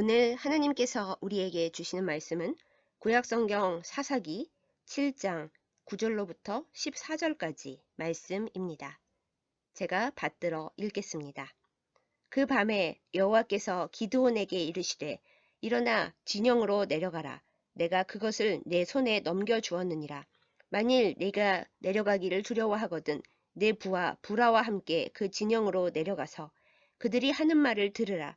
오늘 하나님께서 우리에게 주시는 말씀은 구약성경 사사기 7장 9절로부터 14절까지 말씀입니다. 제가 받들어 읽겠습니다. 그 밤에 여호와께서 기드온에게 이르시되 일어나 진영으로 내려가라. 내가 그것을 내 손에 넘겨 주었느니라. 만일 내가 내려가기를 두려워하거든 내 부하 부라와 함께 그 진영으로 내려가서 그들이 하는 말을 들으라.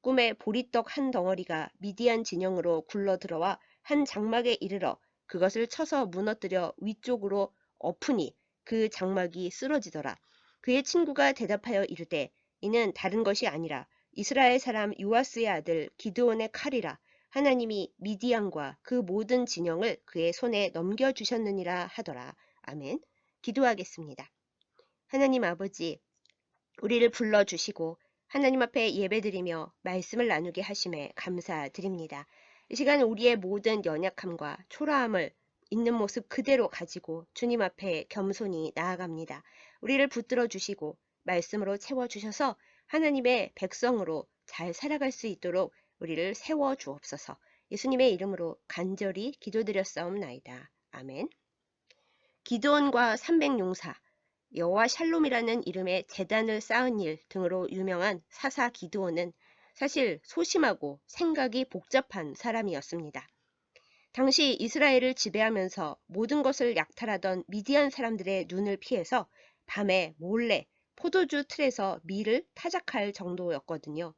꿈에 보리떡 한 덩어리가 미디안 진영으로 굴러 들어와 한 장막에 이르러 그것을 쳐서 무너뜨려 위쪽으로 엎으니 그 장막이 쓰러지더라. 그의 친구가 대답하여 이르되 이는 다른 것이 아니라 이스라엘 사람 요아스의 아들 기드온의 칼이라 하나님이 미디안과 그 모든 진영을 그의 손에 넘겨 주셨느니라 하더라. 아멘. 기도하겠습니다. 하나님 아버지, 우리를 불러 주시고 하나님 앞에 예배드리며 말씀을 나누게 하심에 감사드립니다. 이 시간 우리의 모든 연약함과 초라함을 있는 모습 그대로 가지고 주님 앞에 겸손히 나아갑니다. 우리를 붙들어 주시고 말씀으로 채워 주셔서 하나님의 백성으로 잘 살아갈 수 있도록 우리를 세워 주옵소서. 예수님의 이름으로 간절히 기도드렸사옵나이다. 아멘. 기도원과 삼백용사 여호와 샬롬이라는 이름의 재단을 쌓은 일 등으로 유명한 사사 기드온은 사실 소심하고 생각이 복잡한 사람이었습니다. 당시 이스라엘을 지배하면서 모든 것을 약탈하던 미디안 사람들의 눈을 피해서 밤에 몰래 포도주 틀에서 밀을 타작할 정도였거든요.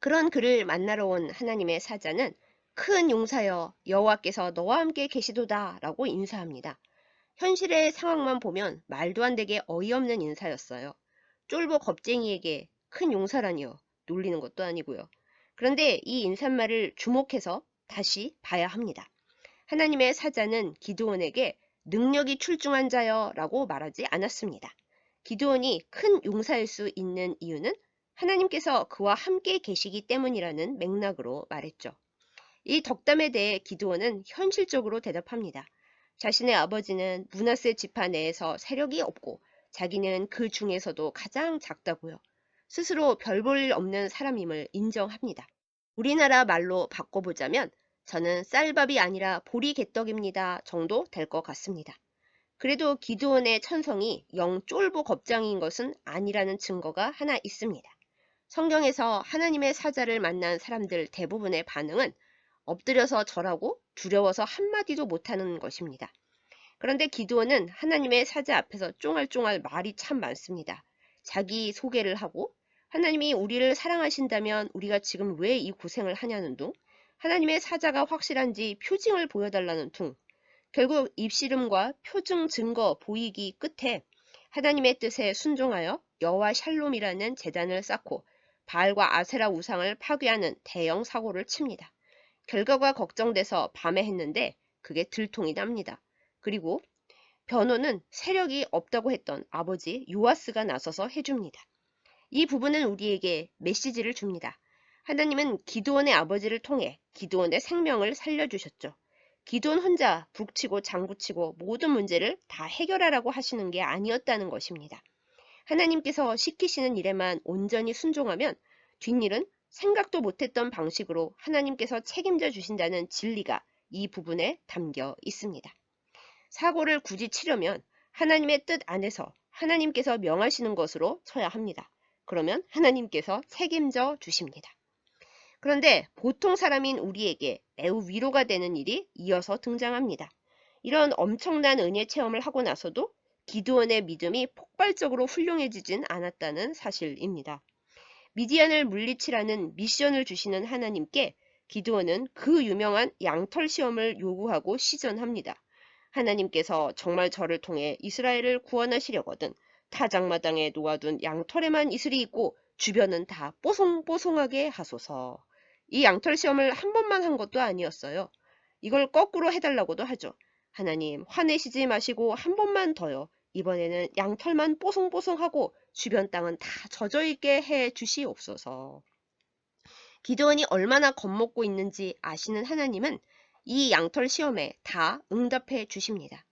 그런 그를 만나러 온 하나님의 사자는 큰 용사여 여호와께서 너와 함께 계시도다 라고 인사합니다. 현실의 상황만 보면 말도 안 되게 어이없는 인사였어요. 쫄보 겁쟁이에게 큰 용사라니요. 놀리는 것도 아니고요. 그런데 이 인사말을 주목해서 다시 봐야 합니다. 하나님의 사자는 기드온에게 능력이 출중한 자여 라고 말하지 않았습니다. 기드온이 큰 용사일 수 있는 이유는 하나님께서 그와 함께 계시기 때문이라는 맥락으로 말했죠. 이 덕담에 대해 기드온은 현실적으로 대답합니다. 자신의 아버지는 문하세 지파 내에서 세력이 없고 자기는 그 중에서도 가장 작다고요. 스스로 별 볼 일 없는 사람임을 인정합니다. 우리나라 말로 바꿔보자면 저는 쌀밥이 아니라 보리 개떡입니다 정도 될 것 같습니다. 그래도 기드온의 천성이 영 쫄보 겁장인 것은 아니라는 증거가 하나 있습니다. 성경에서 하나님의 사자를 만난 사람들 대부분의 반응은 엎드려서 절하고 두려워서 한마디도 못하는 것입니다. 그런데 기드온은 하나님의 사자 앞에서 쫑알쫑알 말이 참 많습니다. 자기 소개를 하고 하나님이 우리를 사랑하신다면 우리가 지금 왜 이 고생을 하냐는 둥 하나님의 사자가 확실한지 표징을 보여달라는 둥 결국 입씨름과 표증 증거 보이기 끝에 하나님의 뜻에 순종하여 여호와 샬롬이라는 재단을 쌓고 바알과 아세라 우상을 파괴하는 대형 사고를 칩니다. 결과가 걱정돼서 밤에 했는데 그게 들통이 납니다. 그리고 변호는 세력이 없다고 했던 아버지 요아스가 나서서 해줍니다. 이 부분은 우리에게 메시지를 줍니다. 하나님은 기도원의 아버지를 통해 기도원의 생명을 살려주셨죠. 기도원 혼자 북치고 장구치고 모든 문제를 다 해결하라고 하시는 게 아니었다는 것입니다. 하나님께서 시키시는 일에만 온전히 순종하면 뒷일은 생각도 못했던 방식으로 하나님께서 책임져 주신다는 진리가 이 부분에 담겨 있습니다. 사고를 굳이 치려면 하나님의 뜻 안에서 하나님께서 명하시는 것으로 쳐야 합니다. 그러면 하나님께서 책임져 주십니다. 그런데 보통 사람인 우리에게 매우 위로가 되는 일이 이어서 등장합니다. 이런 엄청난 은혜 체험을 하고 나서도 기드원의 믿음이 폭발적으로 훌륭해지진 않았다는 사실입니다. 미디안을 물리치라는 미션을 주시는 하나님께 기드원은 그 유명한 양털 시험을 요구하고 시전합니다. 하나님께서 정말 저를 통해 이스라엘을 구원하시려거든 타작마당에 놓아둔 양털에만 이슬이 있고 주변은 다 뽀송뽀송하게 하소서. 이 양털 시험을 한 번만 한 것도 아니었어요. 이걸 거꾸로 해달라고도 하죠. 하나님, 화내시지 마시고 한 번만 더요. 이번에는 양털만 뽀송뽀송하고 주변 땅은 다 젖어있게 해 주시옵소서. 기도원이 얼마나 겁먹고 있는지 아시는 하나님은 이 양털 시험에 다 응답해 주십니다.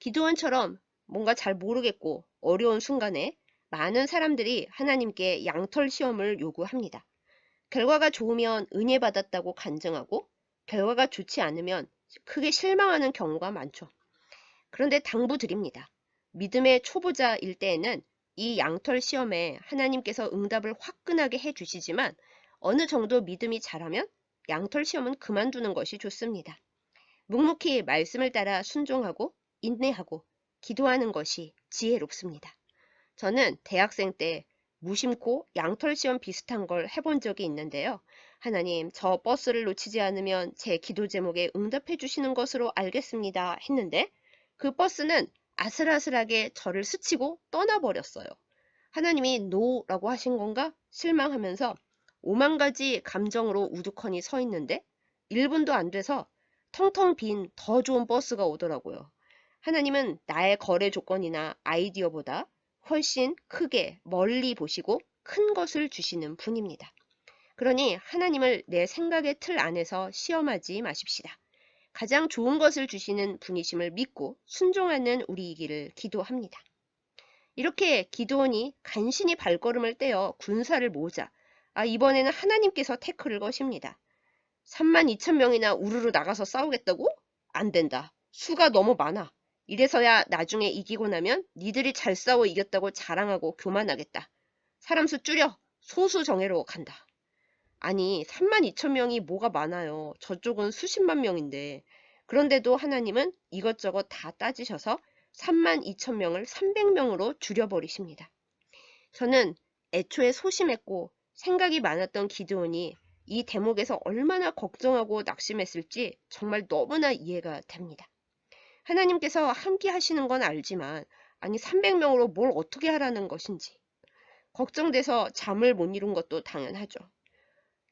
기도원처럼 뭔가 잘 모르겠고 어려운 순간에 많은 사람들이 하나님께 양털 시험을 요구합니다. 결과가 좋으면 은혜 받았다고 간증하고 결과가 좋지 않으면 크게 실망하는 경우가 많죠. 그런데 당부드립니다. 믿음의 초보자일 때에는 이 양털 시험에 하나님께서 응답을 화끈하게 해 주시지만 어느 정도 믿음이 자라면 양털 시험은 그만두는 것이 좋습니다. 묵묵히 말씀을 따라 순종하고 인내하고 기도하는 것이 지혜롭습니다. 저는 대학생 때 무심코 양털 시험 비슷한 걸 해본 적이 있는데요. 하나님, 저 버스를 놓치지 않으면 제 기도 제목에 응답해 주시는 것으로 알겠습니다. 했는데 그 버스는 아슬아슬하게 저를 스치고 떠나버렸어요. 하나님이 노라고 하신 건가? 실망하면서 오만 가지 감정으로 우두커니 서 있는데 1분도 안 돼서 텅텅 빈 더 좋은 버스가 오더라고요. 하나님은 나의 거래 조건이나 아이디어보다 훨씬 크게 멀리 보시고 큰 것을 주시는 분입니다. 그러니 하나님을 내 생각의 틀 안에서 시험하지 마십시다. 가장 좋은 것을 주시는 분이심을 믿고 순종하는 우리이기를 기도합니다. 이렇게 기도원이 간신히 발걸음을 떼어 군사를 모으자 아 이번에는 하나님께서 태클을 거십니다. 3만 2천 명이나 우르르 나가서 싸우겠다고? 안 된다. 수가 너무 많아. 이래서야 나중에 이기고 나면 니들이 잘 싸워 이겼다고 자랑하고 교만하겠다. 사람 수 줄여 소수 정예로 간다. 아니 3만 2천 명이 뭐가 많아요. 저쪽은 수십만 명인데. 그런데도 하나님은 이것저것 다 따지셔서 3만 2천 명을 300명으로 줄여버리십니다. 저는 애초에 소심했고 생각이 많았던 기드온이 이 대목에서 얼마나 걱정하고 낙심했을지 정말 너무나 이해가 됩니다. 하나님께서 함께 하시는 건 알지만 아니 300명으로 뭘 어떻게 하라는 것인지 걱정돼서 잠을 못 이룬 것도 당연하죠.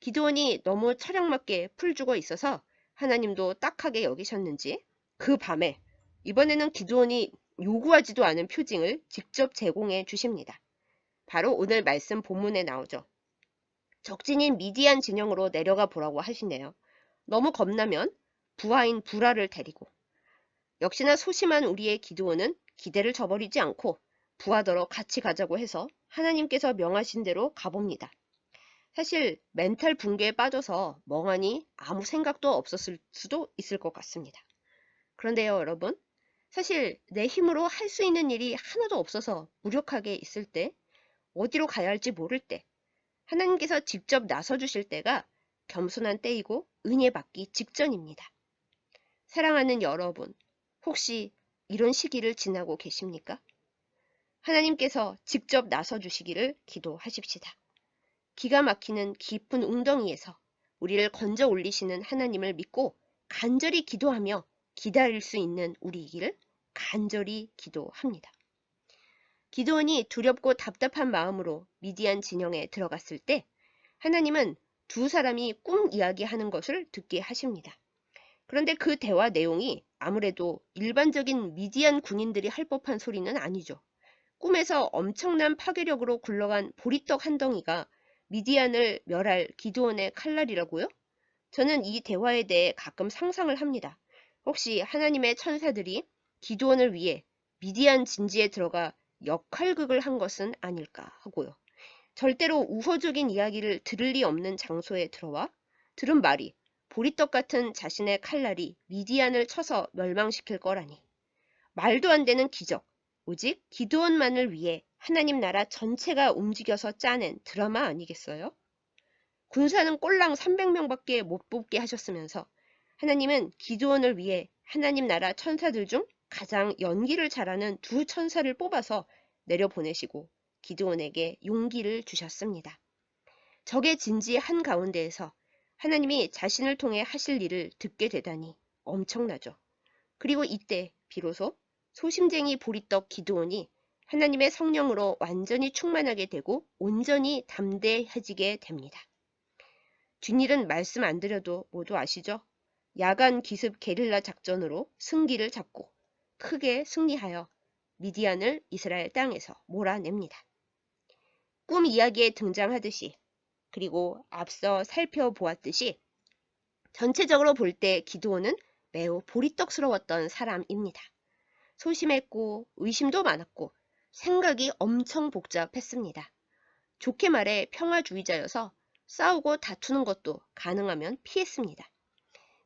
기도원이 너무 철학맞게 풀 죽어 있어서 하나님도 딱하게 여기셨는지 그 밤에 이번에는 기도원이 요구하지도 않은 표징을 직접 제공해 주십니다. 바로 오늘 말씀 본문에 나오죠. 적진인 미디안 진영으로 내려가 보라고 하시네요. 너무 겁나면 부하인 부라를 데리고 역시나 소심한 우리의 기도원은 기대를 저버리지 않고 부하더러 같이 가자고 해서 하나님께서 명하신 대로 가봅니다. 사실 멘탈 붕괴에 빠져서 멍하니 아무 생각도 없었을 수도 있을 것 같습니다. 그런데요, 여러분. 사실 내 힘으로 할 수 있는 일이 하나도 없어서 무력하게 있을 때, 어디로 가야 할지 모를 때, 하나님께서 직접 나서 주실 때가 겸손한 때이고 은혜 받기 직전입니다. 사랑하는 여러분, 혹시 이런 시기를 지나고 계십니까? 하나님께서 직접 나서 주시기를 기도하십시다. 기가 막히는 깊은 웅덩이에서 우리를 건져 올리시는 하나님을 믿고 간절히 기도하며 기다릴 수 있는 우리이기를 간절히 기도합니다. 기도원이 두렵고 답답한 마음으로 미디안 진영에 들어갔을 때 하나님은 두 사람이 꿈 이야기하는 것을 듣게 하십니다. 그런데 그 대화 내용이 아무래도 일반적인 미디안 군인들이 할 법한 소리는 아니죠. 꿈에서 엄청난 파괴력으로 굴러간 보리떡 한 덩이가 미디안을 멸할 기도원의 칼날이라고요? 저는 이 대화에 대해 가끔 상상을 합니다. 혹시 하나님의 천사들이 기도원을 위해 미디안 진지에 들어가 역할극을 한 것은 아닐까 하고요. 절대로 우호적인 이야기를 들을 리 없는 장소에 들어와 들은 말이 보리떡 같은 자신의 칼날이 미디안을 쳐서 멸망시킬 거라니. 말도 안 되는 기적. 오직 기도원만을 위해 하나님 나라 전체가 움직여서 짜낸 드라마 아니겠어요? 군사는 꼴랑 300명밖에 못 뽑게 하셨으면서 하나님은 기도원을 위해 하나님 나라 천사들 중 가장 연기를 잘하는 두 천사를 뽑아서 내려보내시고 기드온에게 용기를 주셨습니다. 적의 진지 한 가운데에서 하나님이 자신을 통해 하실 일을 듣게 되다니 엄청나죠. 그리고 이때 비로소 소심쟁이 보리떡 기드온이 하나님의 성령으로 완전히 충만하게 되고 온전히 담대해지게 됩니다. 뒷일은 말씀 안 드려도 모두 아시죠? 야간 기습 게릴라 작전으로 승기를 잡고 크게 승리하여 미디안을 이스라엘 땅에서 몰아냅니다. 꿈 이야기에 등장하듯이 그리고 앞서 살펴보았듯이 전체적으로 볼 때 기드온은 매우 보리떡스러웠던 사람입니다. 소심했고 의심도 많았고 생각이 엄청 복잡했습니다. 좋게 말해 평화주의자여서 싸우고 다투는 것도 가능하면 피했습니다.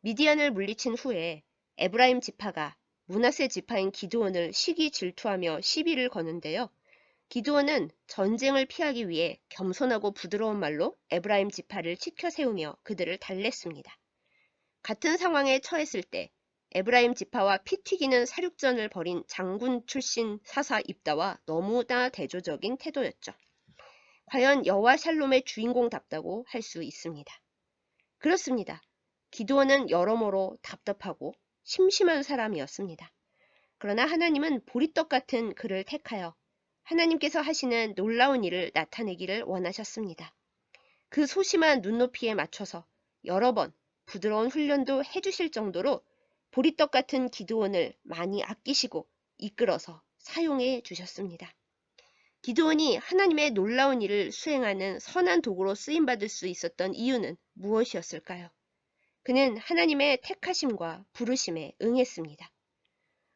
미디안을 물리친 후에 에브라임 지파가 문하세 지파인 기드온을 시기 질투하며 시비를 거는데요. 기드온은 전쟁을 피하기 위해 겸손하고 부드러운 말로 에브라임 지파를 치켜 세우며 그들을 달랬습니다. 같은 상황에 처했을 때 에브라임 지파와 피 튀기는 사륙전을 벌인 장군 출신 사사 입다와 너무나 대조적인 태도였죠. 과연 여호와 샬롬의 주인공답다고 할 수 있습니다. 그렇습니다. 기도원은 여러모로 답답하고 심심한 사람이었습니다. 그러나 하나님은 보리떡 같은 그를 택하여 하나님께서 하시는 놀라운 일을 나타내기를 원하셨습니다. 그 소심한 눈높이에 맞춰서 여러 번 부드러운 훈련도 해주실 정도로 보리떡 같은 기도원을 많이 아끼시고 이끌어서 사용해 주셨습니다. 기도원이 하나님의 놀라운 일을 수행하는 선한 도구로 쓰임받을 수 있었던 이유는 무엇이었을까요? 그는 하나님의 택하심과 부르심에 응했습니다.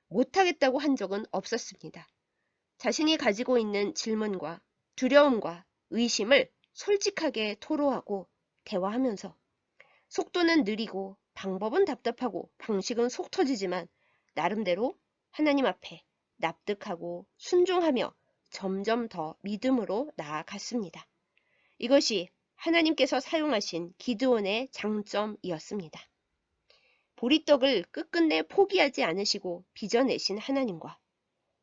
못하겠다고 한 적은 없었습니다. 자신이 가지고 있는 질문과 두려움과 의심을 솔직하게 토로하고 대화하면서 속도는 느리고 방법은 답답하고 방식은 속 터지지만 나름대로 하나님 앞에 납득하고 순종하며 점점 더 믿음으로 나아갔습니다. 이것이 하나님께서 사용하신 기드온의 장점이었습니다. 보리떡을 끝끝내 포기하지 않으시고 빚어내신 하나님과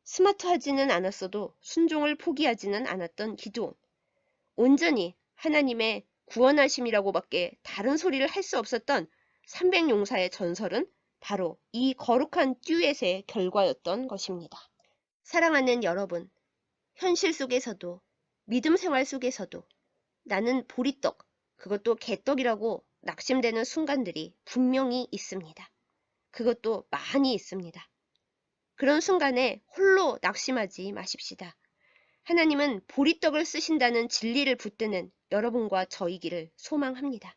스마트하지는 않았어도 순종을 포기하지는 않았던 기드온. 온전히 하나님의 구원하심이라고밖에 다른 소리를 할 수 없었던 300용사의 전설은 바로 이 거룩한 듀엣의 결과였던 것입니다. 사랑하는 여러분, 현실 속에서도 믿음 생활 속에서도 나는 보리떡, 그것도 개떡이라고 낙심되는 순간들이 분명히 있습니다. 그것도 많이 있습니다. 그런 순간에 홀로 낙심하지 마십시다. 하나님은 보리떡을 쓰신다는 진리를 붙드는 여러분과 저이기를 소망합니다.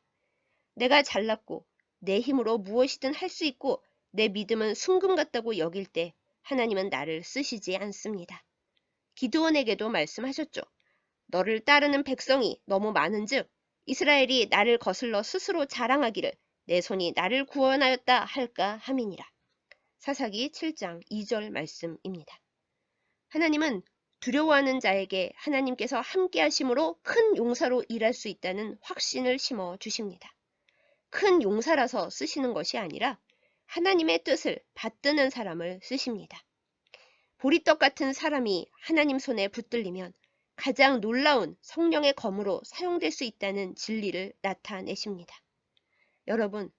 내가 잘났고 내 힘으로 무엇이든 할 수 있고 내 믿음은 순금 같다고 여길 때 하나님은 나를 쓰시지 않습니다. 기드온에게도 말씀하셨죠. 너를 따르는 백성이 너무 많은즉 이스라엘이 나를 거슬러 스스로 자랑하기를 내 손이 나를 구원하였다 할까 함이니라. 사사기 7장 2절 말씀입니다. 하나님은 두려워하는 자에게 하나님께서 함께 하심으로 큰 용사로 일할 수 있다는 확신을 심어 주십니다. 큰 용사라서 쓰시는 것이 아니라 하나님의 뜻을 받드는 사람을 쓰십니다. 보리떡 같은 사람이 하나님 손에 붙들리면 가장 놀라운 성령의 검으로 사용될 수 있다는 진리를 나타내십니다. 여러분,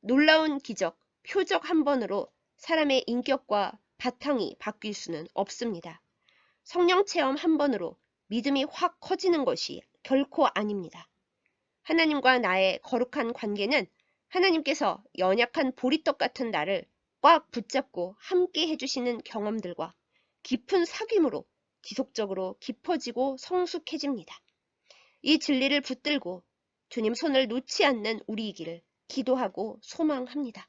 놀라운 기적, 표적 한 번으로 사람의 인격과 바탕이 바뀔 수는 없습니다. 성령 체험 한 번으로 믿음이 확 커지는 것이 결코 아닙니다. 하나님과 나의 거룩한 관계는 하나님께서 연약한 보리떡 같은 나를 꽉 붙잡고 함께 해주시는 경험들과 깊은 사귐으로 지속적으로 깊어지고 성숙해집니다. 이 진리를 붙들고 주님 손을 놓지 않는 우리이기를 기도하고 소망합니다.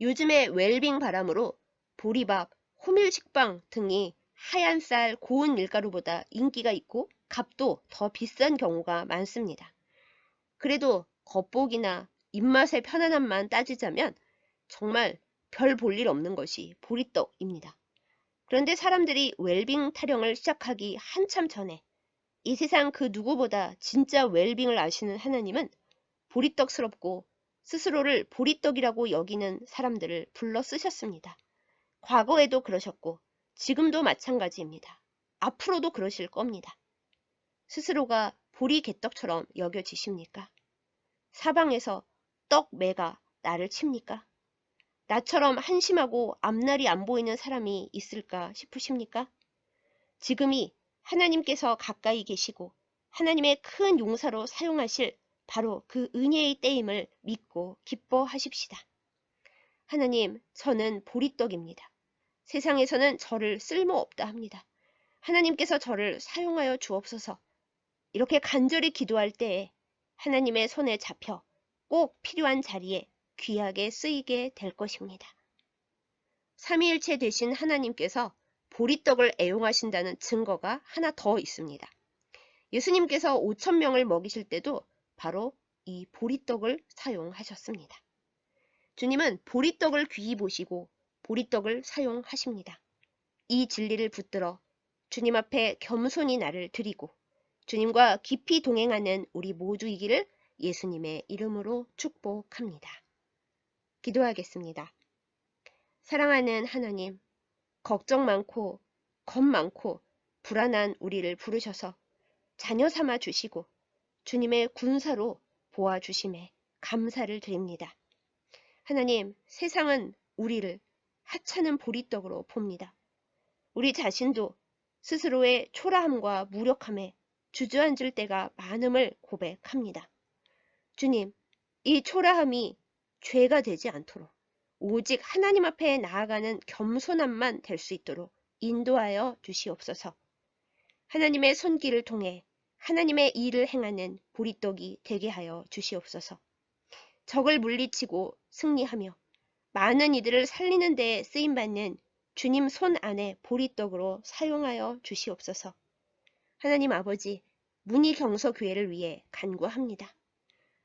요즘의 웰빙 바람으로 보리밥, 호밀식빵 등이 하얀 쌀 고운 밀가루보다 인기가 있고 값도 더 비싼 경우가 많습니다. 그래도 겉보기나 입맛의 편안함만 따지자면 정말 별 볼 일 없는 것이 보리떡입니다. 그런데 사람들이 웰빙 타령을 시작하기 한참 전에 이 세상 그 누구보다 진짜 웰빙을 아시는 하나님은 보리떡스럽고 스스로를 보리떡이라고 여기는 사람들을 불러 쓰셨습니다. 과거에도 그러셨고 지금도 마찬가지입니다. 앞으로도 그러실 겁니다. 스스로가 보리 개떡처럼 여겨지십니까? 사방에서 떡 매가 나를 칩니까? 나처럼 한심하고 앞날이 안 보이는 사람이 있을까 싶으십니까? 지금이 하나님께서 가까이 계시고 하나님의 큰 용사로 사용하실 바로 그 은혜의 때임을 믿고 기뻐하십시다. 하나님, 저는 보리떡입니다. 세상에서는 저를 쓸모없다 합니다. 하나님께서 저를 사용하여 주옵소서. 이렇게 간절히 기도할 때에 하나님의 손에 잡혀 꼭 필요한 자리에 귀하게 쓰이게 될 것입니다. 삼위일체 되신 하나님께서 보리떡을 애용하신다는 증거가 하나 더 있습니다. 예수님께서 5천 명을 먹이실 때도 바로 이 보리떡을 사용하셨습니다. 주님은 보리떡을 귀히 보시고 보리떡을 사용하십니다. 이 진리를 붙들어 주님 앞에 겸손히 나를 드리고 주님과 깊이 동행하는 우리 모두이기를 예수님의 이름으로 축복합니다. 기도하겠습니다. 사랑하는 하나님, 걱정 많고 겁 많고 불안한 우리를 부르셔서 자녀 삼아 주시고 주님의 군사로 보아 주심에 감사를 드립니다. 하나님, 세상은 우리를 하찮은 보리떡으로 봅니다. 우리 자신도 스스로의 초라함과 무력함에 주저앉을 때가 많음을 고백합니다. 주님, 이 초라함이 죄가 되지 않도록 오직 하나님 앞에 나아가는 겸손함만 될 수 있도록 인도하여 주시옵소서. 하나님의 손길을 통해 하나님의 일을 행하는 보리떡이 되게 하여 주시옵소서. 적을 물리치고 승리하며 많은 이들을 살리는 데에 쓰임받는 주님 손 안에 보리떡으로 사용하여 주시옵소서. 하나님 아버지, 문희경서 교회를 위해 간구합니다.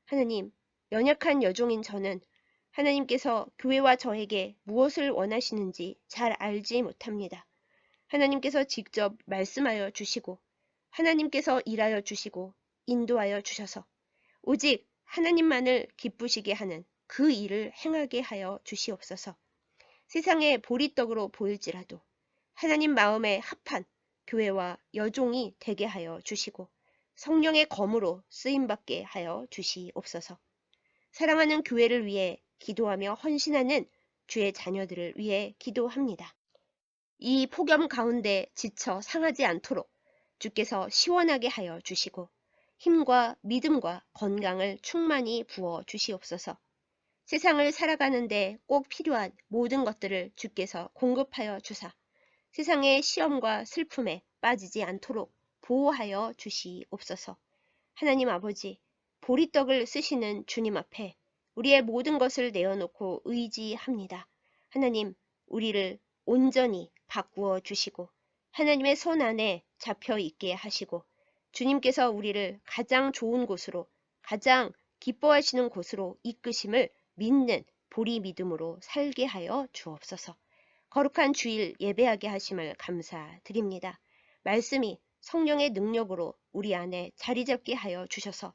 하나님, 연약한 여종인 저는 하나님께서 교회와 저에게 무엇을 원하시는지 잘 알지 못합니다. 하나님께서 직접 말씀하여 주시고 하나님께서 일하여 주시고 인도하여 주셔서 오직 하나님만을 기쁘시게 하는 그 일을 행하게 하여 주시옵소서. 세상의 보리떡으로 보일지라도 하나님 마음에 합한 교회와 여종이 되게 하여 주시고 성령의 검으로 쓰임받게 하여 주시옵소서. 사랑하는 교회를 위해 기도하며 헌신하는 주의 자녀들을 위해 기도합니다. 이 폭염 가운데 지쳐 상하지 않도록 주께서 시원하게 하여 주시고 힘과 믿음과 건강을 충만히 부어 주시옵소서. 세상을 살아가는데 꼭 필요한 모든 것들을 주께서 공급하여 주사 세상의 시험과 슬픔에 빠지지 않도록 보호하여 주시옵소서. 하나님 아버지, 보리떡을 쓰시는 주님 앞에 우리의 모든 것을 내어놓고 의지합니다. 하나님, 우리를 온전히 바꾸어 주시고 하나님의 손 안에 잡혀 있게 하시고 주님께서 우리를 가장 좋은 곳으로 가장 기뻐하시는 곳으로 이끄심을 믿는 보리 믿음으로 살게 하여 주옵소서. 거룩한 주일 예배하게 하심을 감사드립니다. 말씀이 성령의 능력으로 우리 안에 자리 잡게 하여 주셔서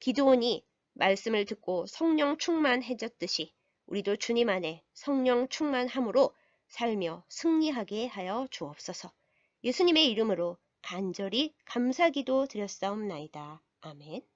기도원이 말씀을 듣고 성령 충만해졌듯이 우리도 주님 안에 성령 충만함으로 살며 승리하게 하여 주옵소서. 예수님의 이름으로 간절히 감사기도 드렸사옵나이다. 아멘.